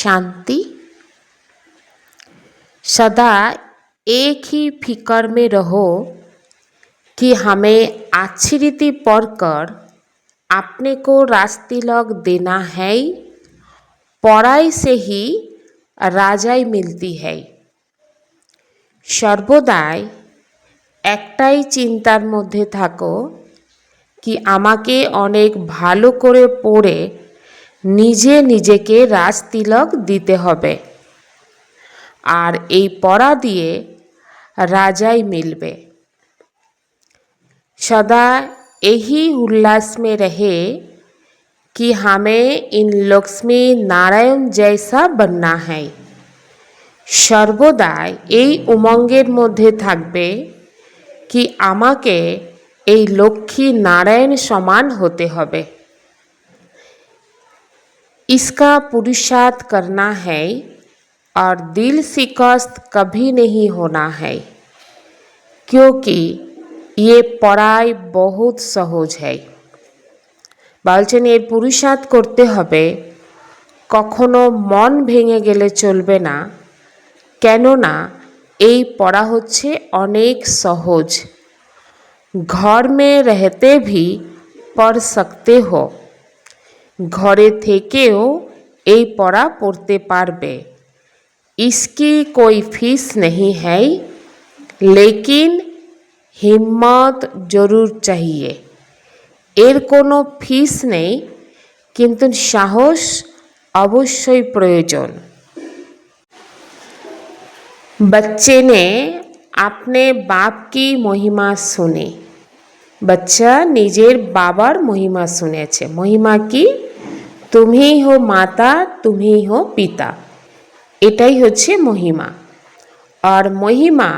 शांति सदा एक ही फिक्र में रहो कि हमें अच्छी रीति पढ़कर अपने को रास्तिलक देना है पढ़ाई से ही রাজাই মিলতি है সর্বদাই একটাই চিন্তার মধ্যে থাকো কি আমাকে অনেক ভালো করে পড়ে নিজে নিজেকে রাজতিলক দিতে হবে আর এই পড়া দিয়ে রাজাই মিলবে सदा यही उल्लास में रहे कि हमें इन लक्ष्मी नारायण जैसा बनना है সর্বদাই এই উমঙ্গের মধ্যে থাকবে কি আমাকে এই লক্ষ্মী নারায়ণ সমান হতে হবে इसका पुरुषार्थ करना है और दिल शिकस्त कभी नहीं होना है क्योंकि ये पढ़ाई बहुत সহজ है বলছেন এর পুরুষার্থ করতে হবে কখনো মন ভেঙে গেলে চলবে না কেননা এই পড়া হচ্ছে অনেক সহজ ঘর মে রহতে ভি পড় সকতে হো ঘরে থেকেও এই পড়া পড়তে পারবে इसकी कोई फीस नहीं है लेकिन হিম্মত জরুর চাহিয়ে এর কোনো ফিস নেই কিন্তু সাহস অবশ্যই প্রয়োজন बच्चे ने अपने बाप की মহিমা শুনে বাচ্চা নিজের বাবার মহিমা শুনেছে মহিমা কি তুমি হো মাতা তুমি হো পিতা এটাই হচ্ছে মহিমা আর মহিমা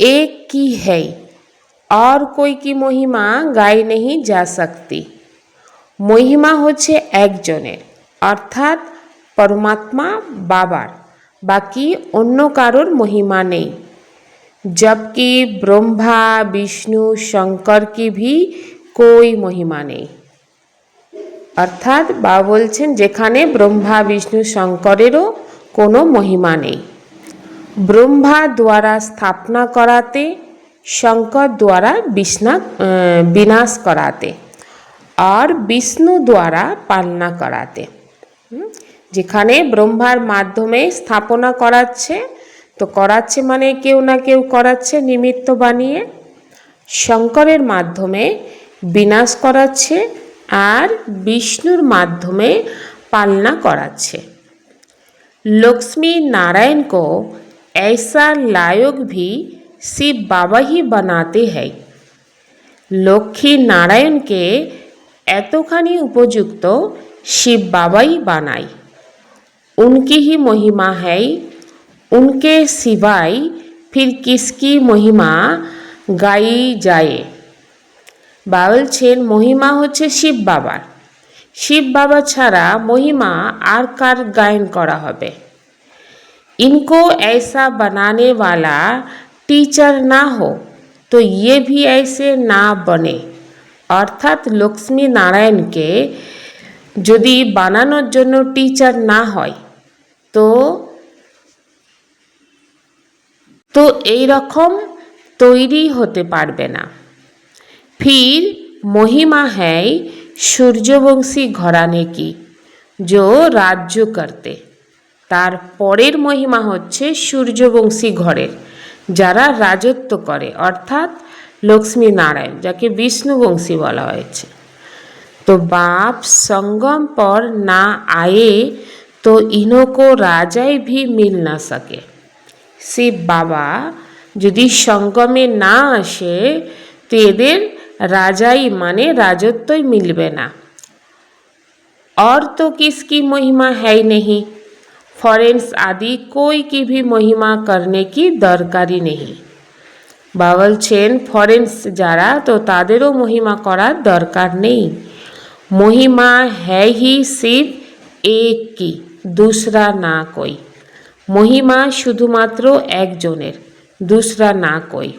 एक की है और कोई की মহিমা গায়ে नहीं जा सकती মহিমা হচ্ছে একজনের অর্থাৎ পরমাত্মা বাবার বাকি অন্য কারোর মহিমা নেই जबकि ब्रह्मा विष्णु शंकर की भी कोई মহিমা নেই অর্থাৎ বা বলছেন, যেখানে ব্রহ্মা, বিষ্ণু, শঙ্করেরও কোনো মহিমা নেই। ব্রহ্মা দ্বারা স্থাপনা করাতে, শঙ্কর দ্বারা বিষ্ণা বিনাশ করাতে, আর বিষ্ণু দ্বারা পালনা করাতে। যেখানে ব্রহ্মার মাধ্যমে স্থাপনা করাচ্ছে, তো করাচ্ছে মানে কেউ না কেউ করাচ্ছে নিমিত্ত বানিয়ে। শঙ্করের মাধ্যমে বিনাশ করাচ্ছে আর বিষ্ণুর মাধ্যমে পালনা করাচ্ছে। লক্ষ্মী নারায়ণ কো এসা লায়ক ভি শিব বাবা হি বানাতে हैं লক্ষ্মী নারায়ণকে এতখানি উপযুক্ত শিব বাবাই বানাই উনকি হি মহিমা হ্যাঁ উনকে সিবাই ফির কিসকি মহিমা গাই যায়। বা বলছেন মহিমা হচ্ছে শিব বাবার শিব বাবা ছাড়া মহিমা আর কার গায়ন করা হবে इनको ऐसा बनाने वाला टीचर ना हो तो ये भी ऐसे ना बने অর্থাৎ লক্ষ্মী নারায়ণকে যদি বানানোর জন্য টিচার না হয় তো তো এই রকম তৈরি হতে পারবে না फिर महिमा है সূর্যবংশী ঘরানে কি जो রাজ্য করতে তার পরের মহিমা হচ্ছে সূর্যবংশী ঘরের যারা রাজত্ব করে অর্থাৎ লক্ষ্মী নারায়ণ যাকে বিষ্ণুবংশী বলা হয়েছে तो बाप संगम पर ना आए तो इन्हों को राजाई भी मिल ना सके শিব বাবা যদি সঙ্গমে না আসে তো এদের রাজাই মানে রাজত্বই মিলবে না और तो किसकी महिमा है ही नहीं फॉरेंस आदि कोई की भी महिमा करने की দরকারই নেই বা বলছেন ফরেন্স যারা তো তাদেরও মহিমা করার দরকার নেই মহিমা है ही सिर्फ एक की दूसरा না कोई মহিমা শুধুমাত্র একজনের दूसरा না कोई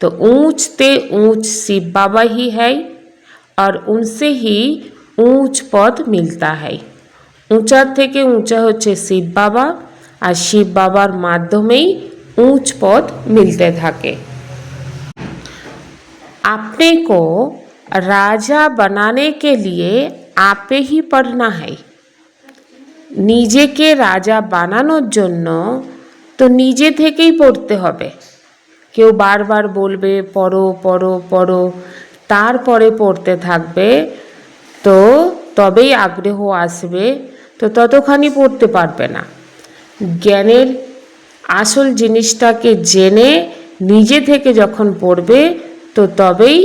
तो ऊंचते ऊंच शिव बाबा ही है और उनसे ही ऊंच पद मिलता है উঁচার থেকে উঁচা হচ্ছে শিব বাবা আর শিব বাবার মাধ্যমেই ऊंच पद मिलते থাকে अपने को राजा बनाने के लिए आपे ही पढ़ना है নিজেকে রাজা বানানোর জন্য তো নিজে থেকেই পড়তে হবে কেউ বারবার বলবে পড়ো পড়ো পড়ো তারপরে পড়তে থাকবে তো তবেই আগ্রহ আসবে তো ততখানি পড়তে পারবে না জ্ঞানের আসল জিনিসটাকে জেনে নিজে থেকে যখন পড়বে তো তবেই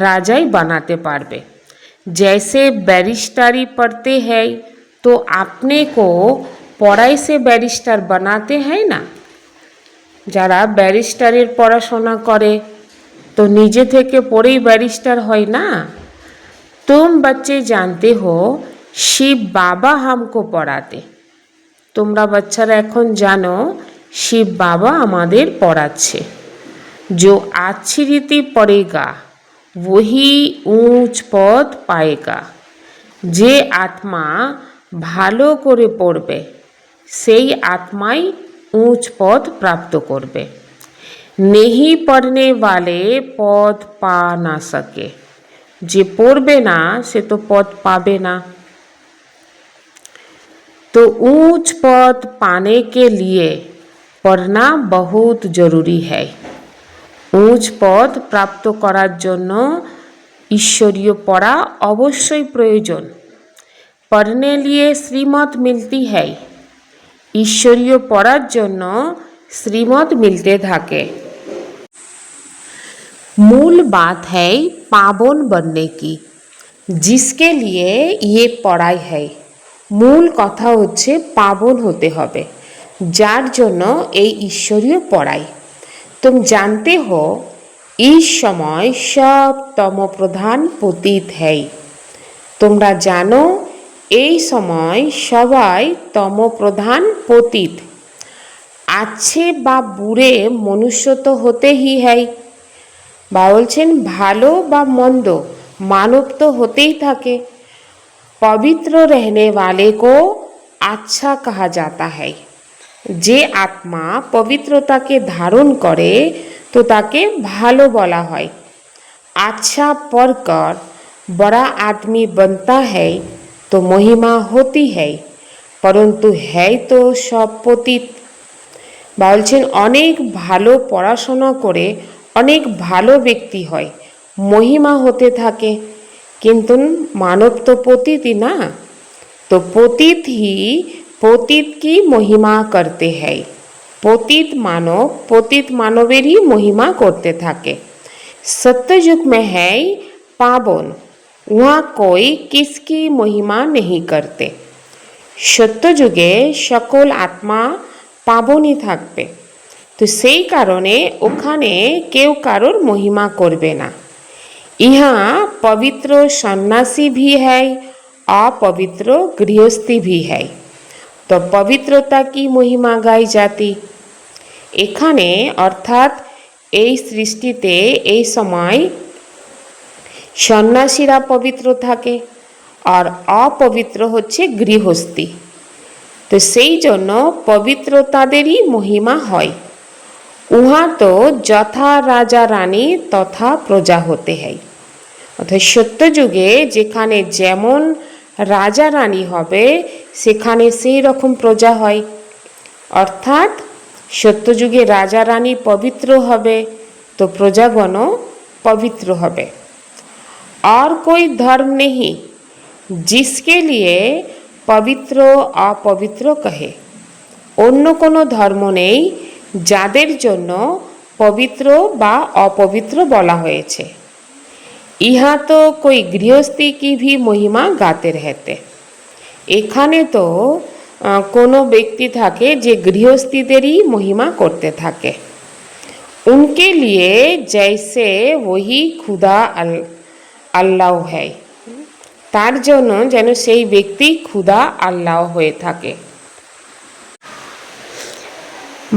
রাজাই বানাতে পারবে जैसे बैरिस्टारी पढ़ते हैं तो अपने को पढ़ाई से बैरिस्टार बनाते हैं ना যারা ব্যারিস্টারের পড়াশোনা করে তো নিজে থেকে পড়েই ব্যারিস্টার হয় না तुम बच्चे जानते हो শিব বাবা হামকো পড়াতে তোমরা বাচ্চারা এখন জানো শিব বাবা আমাদের পড়াচ্ছে जो अच्छी रीति पढ़ेगा वही ऊंच পদ পায়েগা যে আত্মা ভালো করে পড়বে সেই আত্মাই উঁচ পদ প্রাপ্ত করবে নেহি পড়নে वाले পদ পা না সকে যে পড়বে না সে তো পদ পাবে না तो ऊंच पद पाने के लिए पढ़ना बहुत जरूरी है উঁচ পদ প্রাপ্ত করার জন্য ঈশ্বরীয় পড়া অবশ্যই প্রয়োজন পড়নে লিয়ে শ্রীমত মিলতি है ঈশ্বরীয় পড়ার জন্য শ্রীমত মিলতে থাকে मूल बात है पावन बनने की जिसके लिए ये पढ़ाई है মূল কথা হচ্ছে পাবন হতে হবে যার জন্য এই ঈশ্বরীয় পড়াই तुम जानते हो इस समय सब তমপ্রধান পতিত है তোমরা জানো এই সময় সবাই তমপ্রধান পতিত আছে বা বুড়ে মনুষ্য তো হতে হি হয় বা বলছেন ভালো বা মন্দ মানব তো হতেই থাকে पवित्र रहने वाले को अच्छा कहा जाता है যে আত্মা পবিত্রতাকে ধারণ করে তো তাকে ভালো বলা হয় अच्छा पढ़कर बड़ा आदमी बनता है तो महिमा होती है परंतु है तो সব পতিত বলছেন অনেক ভালো পড়াশোনা করে অনেক ভালো ব্যক্তি হয় মহিমা হতে থাকে কিন্তু মানব তো পতিতই না তো পতিত হি পতিত কি মহিমা করতে হয় পতিত মানব পতিত মানবেরই মহিমা করতে থাকে सत्ययुग में है पावन वहाँ कोई किसकी महिमा नहीं करते সত্যযুগে সকল আত্মা পাবনই থাকবে তো সেই কারণে ওখানে কেউ কারোর মহিমা করবে না ইহা পবিত্র সন্ন্যাসী भी है अपवित्र गृहस्थी भी है তো পবিত্রতা কি মহিমা গাই জাতি এখানে অর্থাৎ এই সৃষ্টিতে এই সময় সন্ন্যাসীরা পবিত্র থাকে আর অপবিত্র হচ্ছে গৃহস্থী। তো সেই জন্য পবিত্রতাদেরই মহিমা হয়। উহা তো যথা রাজা রানী তথা প্রজা হতে হয়। অর্থাৎ সত্যযুগে যেখানে যেমন রাজা রানী হবে, সেখানে সেই রকম প্রজা হয়। অর্থাৎ সত্যযুগে রাজা রানী পবিত্র হবে, তো প্রজাগণও পবিত্র হবে। और कोई धर्म नहीं जिसके लिए পবিত্র অপবিত্র কহে অন্য কোনো ধর্ম নেই যাদের জন্য পবিত্র বা অপবিত্র বলা হয়েছে ইহা তো কই গৃহস্থী কি ভি মহিমা গাতে रहते এখানে তো আহ, কোনো ব্যক্তি থাকে যে গৃহস্থীদেরই মহিমা করতে থাকে उनके लिए जैसे वही खुदा अल আল্লাহ है তার জন্য যেন সেই ব্যক্তি ক্ষুধা আল্লাহ হয়ে থাকে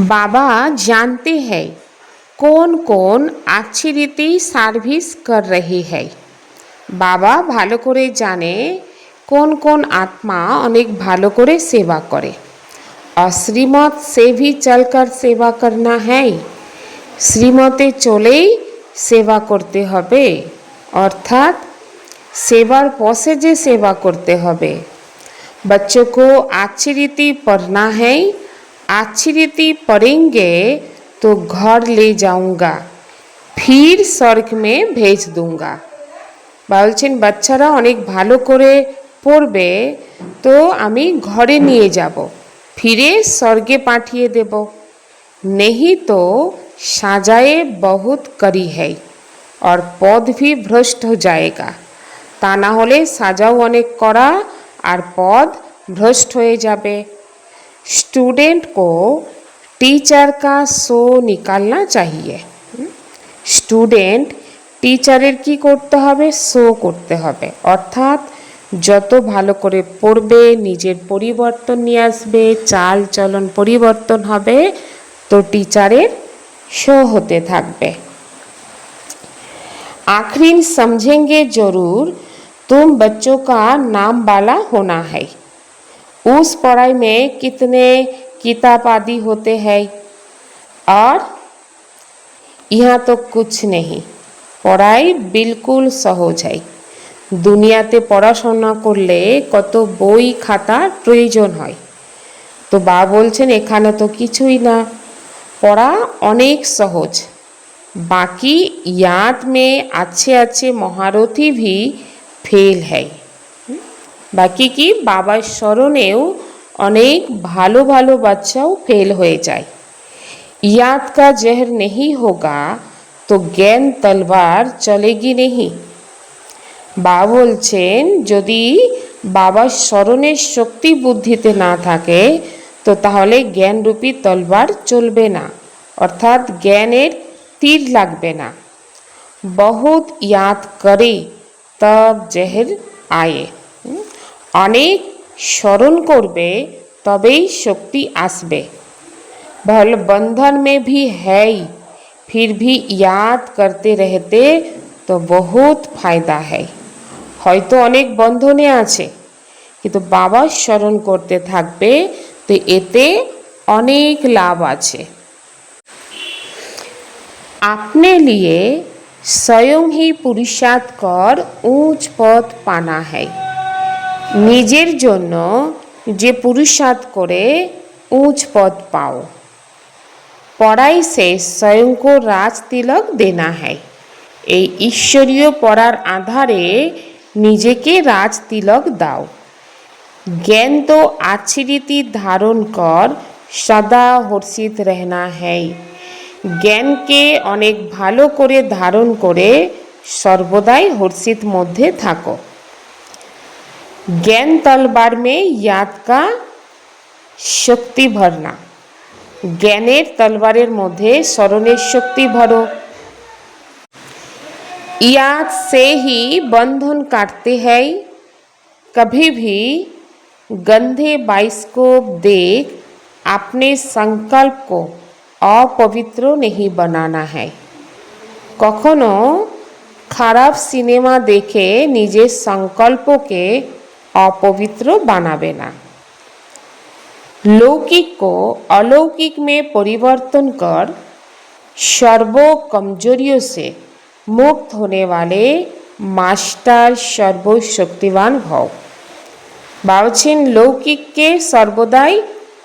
बाबा जानते हैं कौन कौन अच्छी रीति সার্ভিস कर रही है বাবা ভালো করে জানে কোন কোন আত্মা অনেক ভালো করে সেবা করে और श्रीमत से भी चलकर सेवा करना है শ্রীমতে চলেই সেবা করতে হবে অর্থাৎ সেবার পথে যে সেবা করতে হবে बच्चों को अच्छी रीति पढ़ना है अच्छी रीति पढ़ेंगे तो घर ले जाऊंगा फिर स्वर्ग में भेज दूंगा বলছেন বাচ্চারা অনেক ভালো করে পড়বে তো আমি ঘরে নিয়ে যাব ফিরে স্বর্গে পাঠিয়ে দেব नहीं तो সাজায়ে বহুত করি है और পদ भी ভ্রষ্ট हो जाएगा তা না হলে সাজাও অনেক করা আর পদ ভ্রষ্ট হয়ে যাবে स्टूडेंट को टीचर का शो निकालना चाहिए স্টুডেন্ট টিচারের কি করতে হবে শো করতে হবে অর্থাৎ যত ভালো করে পড়বে নিজের পরিবর্তন নিয়ে আসবে চাল চলন পরিবর্তন হবে তো টিচারের শো হতে থাকবে आखिरी समझेंगे जरूर तुम बच्चों का नाम वाला होना है उस पढ़ाई में कितने किताब आदि होते हैं और यहाँ तो कुछ नहीं পড়াই বিলকুল সহজ হয় দুনিয়াতে পড়াশোনা করলে কত বই খাতার প্রয়োজন হয় তো বা বলছেন এখানে তো কিছুই না পড়া অনেক সহজ बाकी याद में अच्छे अच्छे महारथी भी फेल है বাকি কি বাবার স্মরণেও অনেক ভালো ভালো বাচ্চাও ফেল হয়ে যায় याद का जहर नहीं होगा तो জ্ঞান তলবার চলেগি নেহি বা বলছেন যদি বাবার স্মরণের শক্তি বুদ্ধিতে না থাকে তো তাহলে জ্ঞানরূপী তলবার চলবে না অর্থাৎ জ্ঞানের স্থির লাগবে না। বহুত ইয়াদ করে, তব জেহের আয়ে। অনেক স্মরণ করবে, তবেই শক্তি আসবে। ভল বন্ধন মে ভি হ্যাই ফির ভি ইয়াদ করতে রহতে তো বহুত ফায়দা হ্যায় হয়তো অনেক বন্ধনে আছে, কিন্তু বাবা স্মরণ করতে থাকবে, তো এতে অনেক লাভ আছে। अपने लिए स्वयं ही पुरुषार्थ कर ऊंच পদ পানা है নিজের জন্য যে পুরুষার্থ করে উঁচ পদ পাও পড়াই শেষ স্বয়ং কো রাজ তিলক দেনা है এই ঈশ্বরীয় পড়ার আধারে নিজেকে রাজ তিলক দাও জ্ঞান তো আছি রীতি ধারণ কর সদা হর্ষিত रहना है জ্ঞানকে অনেক ভালো করে ধারণ করে সর্বদাই হর্ষিত মধ্যে থাকো ज्ञान तलवार में याद का শক্তি ভরনা জ্ঞানের তলবারের মধ্যে স্মরণের শক্তি ভরো याद से ही बंधन काटते हैं कभी भी गंधे बाइस्कोप देख अपने संकल्प को অপবিত্র नहीं बनाना है কখনো খারাপ সিনেমা দেখে নিজের সংকল্পকে অপবিত্র বানাবে না लौकिक को अलौकिक में परिवर्तन कर सर्व कमजोरियों से मुक्त होने वाले মাস্টার সর্বশক্তিমান হও ভাবছেন লৌকিককে সর্বদাই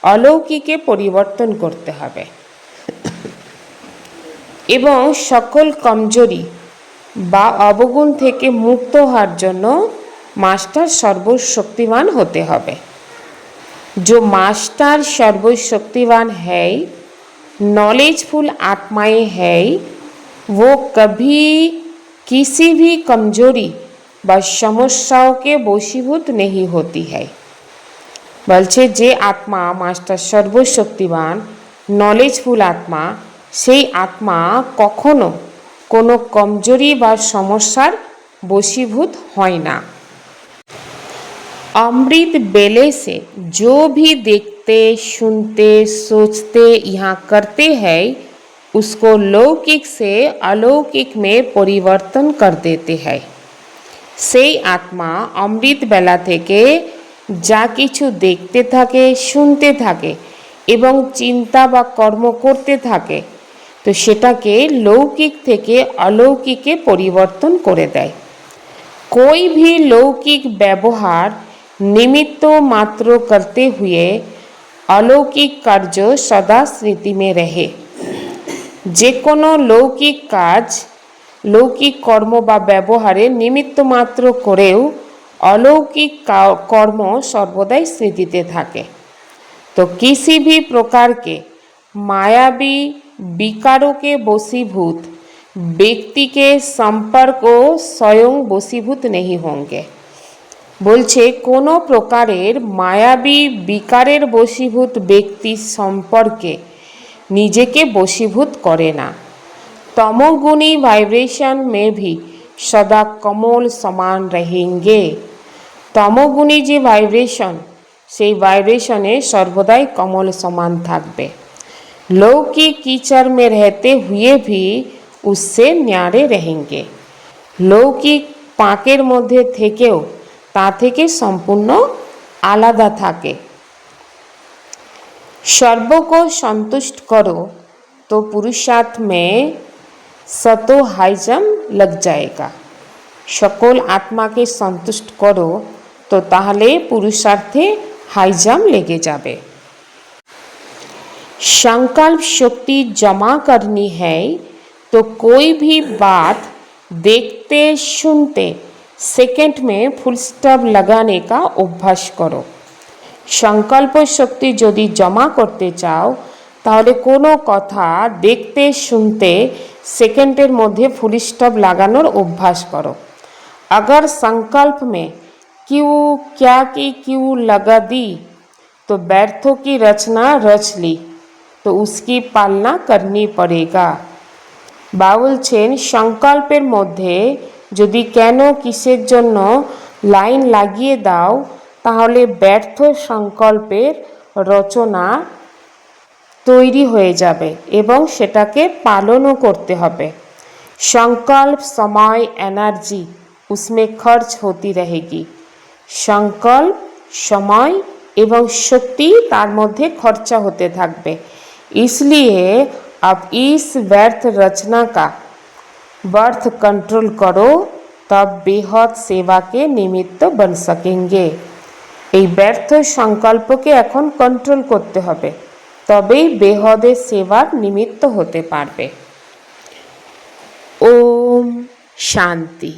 অলৌকিকে পরিবর্তন করতে হবে এবং সকল কমজোরি বা অবগুণ থেকে মুক্ত হওয়ার জন্য মাস্টার সর্বশক্তিমান হতে হবে जो मास्टर सर्वशक्तिवान है नॉलेजफुल आत्माएं है वो कभी किसी भी कमजोरी व समस्याओं के वशीभूत नहीं होती है বলছে যে আত্মা মাস্টার সর্বশক্তিবান নলেজফুল আত্মা সেই আত্মা কখনো কোনো কমজোরি বা সমস্যার বশীভূত হয় না अमृत बेले से जो भी देखते सुनते सोचते यहाँ करते हैं उसको लौकिक से अलौकिक में परिवर्तन कर देते हैं সেই আত্মা অমৃত বেলা থেকে যা কিছু দেখতে থাকে শুনতে থাকে এবং চিন্তা বা কর্ম করতে থাকে তো সেটাকে লৌকিক থেকে অলৌকিকে পরিবর্তন করে দেয় कोई भी लौकिक व्यवहार निमित्त मात्र करते हुए অলৌকিক কার্য সদা স্মৃতি মে রহে যে কোনো লৌকিক কাজ লৌকিক কর্ম বা ব্যবহারে নিমিত্ত মাত্র করেও অলৌকিক কা- কর্ম সর্বদাই স্মৃতিতে থাকে तो किसी भी प्रकार के मायावी विकारों के वशीभूत व्यक्ति के संपर्क स्वयं वशीभूत नहीं होंगे বলছে কোনো প্রকারের মায়াবী বিকারের বশীভূত ব্যক্তি সম্পর্কে নিজেকে বশীভূত করে না तमोगुणी वाइब्रेशन में भी सदा कमल समान रहेंगे তমগুণী যে ভাইব্রেশন সেই ভাইব্রেশনে সর্বদাই কমল সমান থাকবে लौकिक कीचड़ में रहते हुए भी उससे न्यारे रहेंगे লৌকিক পাঁকের মধ্যে থেকেও তা থেকে সম্পূর্ণ আলাদা থাকে सर्व को संतुष्ट करो तो पुरुषार्थ में सतो हाइजम लग जाएगा সকল আত্মাকে সন্তুষ্ট করো তো তাহলে পুরুষার্থে হাইজাম লেগে যাবে संकल्प शक्ति जमा करनी है तो कोई भी बात देखते सुनते सेकंड में फुल स्टॉप लगाने का अभ्यास करो সংকল্প শক্তি যদি জমা করতে চাও তাহলে কোনো কথা দেখতে শুনতে সেকেন্ডের মধ্যে ফুল স্টপ লাগানোর অভ্যাস করো अगर संकल्प में क्यों क्या की क्यों लगा दी तो व्यर्थों की रचना रच ली तो उसकी पालना करनी पड़ेगा বা বলছেন সংকল্পের মধ্যে যদি কেন কিসের জন্য লাইন লাগিয়ে দাও তাহলে ব্যর্থ সংকল্পের রচনা তৈরি হয়ে যাবে এবং সেটাকে পালনও করতে হবে সংকল্প সময় এনার্জি উসমে খরচ হতি रहेगी সংকল্প সময় এবং শক্তি তার মধ্যে খরচা হতে থাকবে इसलिए अब इस व्यर्थ रचना का वर्थ कंट्रोल करो तब बेहद सेवा के निमित्त बन सकेंगे এই ব্যর্থ সংকল্পকে এখন কন্ট্রোল করতে হবে তবেই বেহদের সেবার নিমিত্ত হতে পারবে ওম শান্তি